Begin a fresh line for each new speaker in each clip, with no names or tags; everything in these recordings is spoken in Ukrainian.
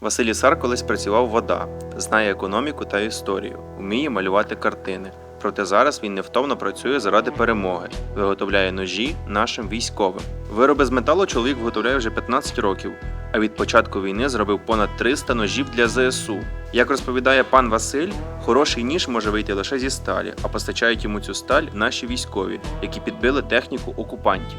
Василь Ісар колись працював вода, знає економіку та історію, вміє малювати картини. Проте зараз він невтомно працює заради перемоги, виготовляє ножі нашим військовим. Вироби з металу чоловік виготовляє вже 15 років, а від початку війни зробив понад 300 ножів для ЗСУ. Як розповідає пан Василь, хороший ніж може вийти лише зі сталі, а постачають йому цю сталь наші військові, які підбили техніку окупантів.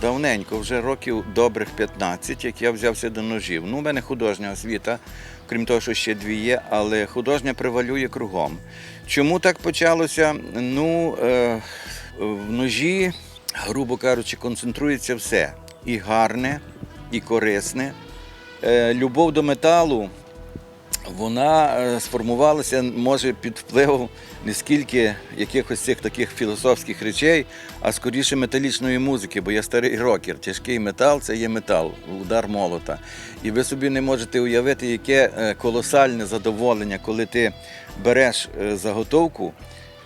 Давненько, вже років добрих 15, як я взявся до ножів. Ну, у мене художня освіта, крім того, що ще дві є, але художня превалює кругом. Чому так почалося? Ну, е, в ножі, грубо кажучи, концентрується все. І гарне, і корисне. Е, любов до металу, вона е, сформувалася, може, під впливом не скільки якихось цих таких філософських речей, а скоріше металічної музики, бо я старий рокер. Тяжкий метал це є метал, удар молота. І ви собі не можете уявити, яке е, колосальне задоволення, коли ти береш е, заготовку.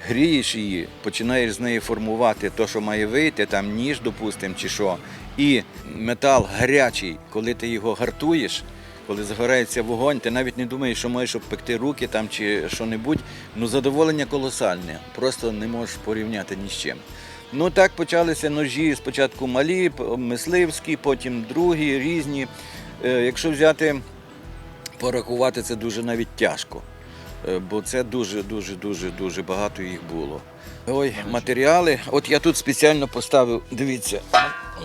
Грієш її, починаєш з неї формувати те, що має вийти, там ніж, допустимо, чи що. І метал гарячий, коли ти його гартуєш, коли загорається вогонь, ти навіть не думаєш, що маєш обпекти руки там чи що-небудь. Ну задоволення колосальне, просто не можеш порівняти ні з чим. Ну так почалися ножі, спочатку малі, мисливські, потім другі, різні. Е, Якщо взяти, порахувати, це дуже навіть тяжко. Е, Бо це дуже, дуже, дуже, дуже багато їх було. Ой, матеріали. От я тут спеціально поставив, дивіться,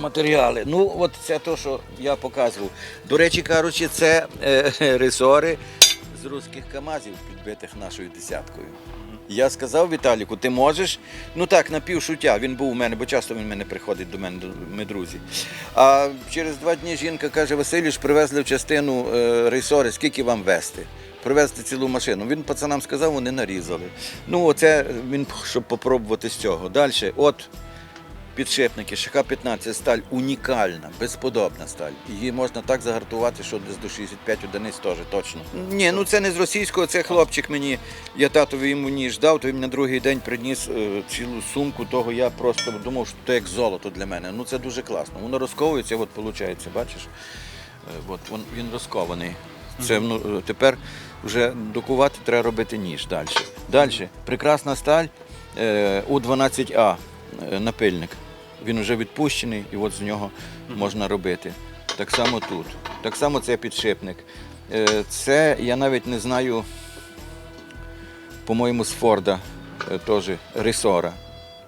матеріали. Ну, от це те, що я показував. До речі, кажучи, це е, ресори з руських камазів, підбитих нашою десяткою. Я сказав Віталіку, ти можеш. Ну так, на півшуття. Він був у мене, бо часто він мене приходить до мене, ми друзі. А через два дні жінка каже: Василюш, привезли в частину е, рейсори, скільки вам вести? Привезти цілу машину. Він пацанам сказав, вони нарізали. Ну, оце він, щоб попробувати з цього. Далі, от підшипники, ШК-15 сталь унікальна, безподобна сталь. Її можна так загартувати, що десь до 65 одиниць теж точно. Ні, ну це не з російського, це хлопчик мені. Я татові йому ніж дав, то він на другий день приніс е, цілу сумку того. Я просто думав, що це як золото для мене. Ну це дуже класно. Воно розковується, от виходить, бачиш. Е, От він, він розкований. Це ну, е, тепер вже докувати треба робити ніж далі. Далі. Прекрасна сталь е, У12А е, напильник. Він вже відпущений і от з нього можна робити. Так само тут. Так само це підшипник. Е, Це я навіть не знаю, по-моєму, з Форда е, теж ресора.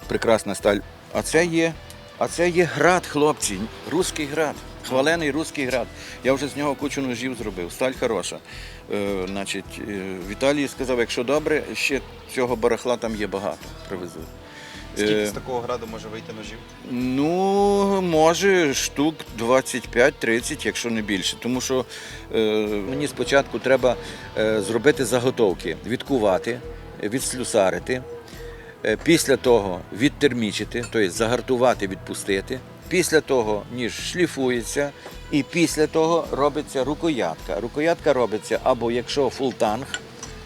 Прекрасна сталь. А це є, а це є град, хлопці, руський град. Хвалений руський град. Я вже з нього кучу ножів зробив. Сталь хороша. Е, значить, е, Віталій сказав, якщо добре, ще цього барахла там є багато. Привезу.
Скільки
Е,
з такого граду може вийти ножів?
Ну, може, штук 25-30, якщо не більше. Тому що е, мені спочатку треба е, зробити заготовки, відкувати, відслюсарити. Е, Після того відтермічити, тобто загартувати, відпустити. Після того ніж шліфується, і після того робиться рукоятка. Рукоятка робиться або якщо фултанг,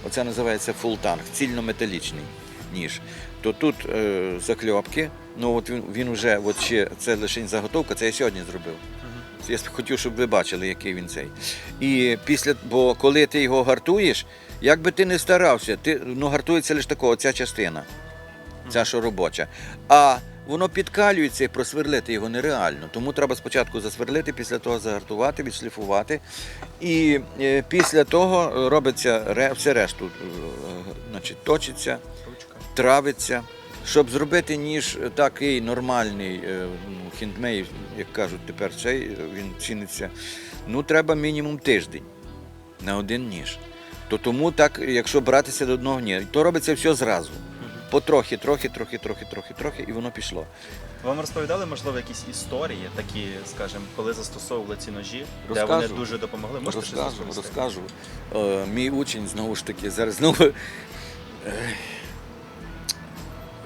оце називається фултанг, цільнометалічний ніж, то тут е, закльопки. Ну от він, він вже, от ще це лише заготовка, це я сьогодні зробив. Я хотів, щоб ви бачили, який він цей. І після, бо коли ти його гартуєш, як би ти не старався, ти, ну, гартується лише такого, ця частина, ця що робоча. А воно підкалюється і просверлити його нереально. Тому треба спочатку засверлити, після того загартувати, відшліфувати. І е, після того робиться все решту, е, значить, точиться. Травиться. Щоб зробити ніж такий нормальний, е, ну, хендмейд, як кажуть тепер цей, е, він ціниться, ну треба мінімум тиждень на один ніж. То тому так, якщо братися до одного ні, то робиться все зразу. Потрохи, трохи, трохи, трохи, трохи, трохи, і воно пішло.
Вам розповідали, можливо, якісь історії, такі, скажімо, коли застосовували ці ножі, де вони дуже допомогли? Можете
розкажу, розкажу. Е, мій учень, знову ж таки, зараз знову.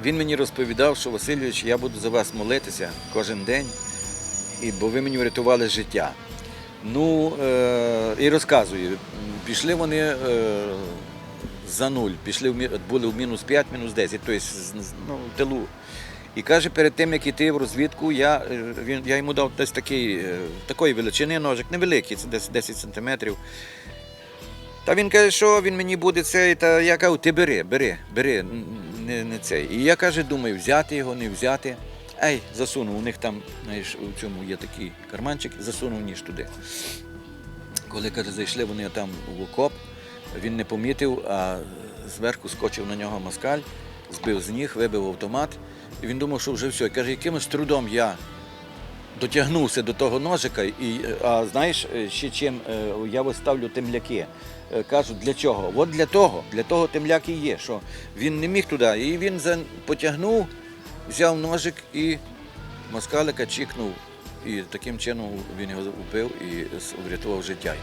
Він мені розповідав, що Васильович, я буду за вас молитися кожен день, і, бо ви мені врятували життя. Ну, е, і розказую, пішли вони е, за нуль, пішли в, були в мінус 5, мінус 10, тобто ну, в тилу. І каже, перед тим, як іти в розвідку, я, е, він, я йому дав десь такий, е, такої величини ножик, невеликий, це десь 10 сантиметрів. Та він каже, що він мені буде цей, та я кажу, ти бери, бери, бери, не, не цей. І я каже, думаю, взяти його, не взяти. Ей, засунув, у них там, знаєш, у цьому є такий карманчик, засунув ніж туди. Коли каже, зайшли вони там в окоп, він не помітив, а зверху скочив на нього москаль, збив з ніг, вибив автомат. І він думав, що вже все. Каже, якимось трудом я дотягнувся до того ножика, і, а знаєш, е, ще чим е, я виставлю ставлю темляки. Е, Кажуть, для чого? От для того, для того темляк і є, що він не міг туди. І він потягнув, взяв ножик і москалика чікнув. І таким чином він його вбив і врятував життя.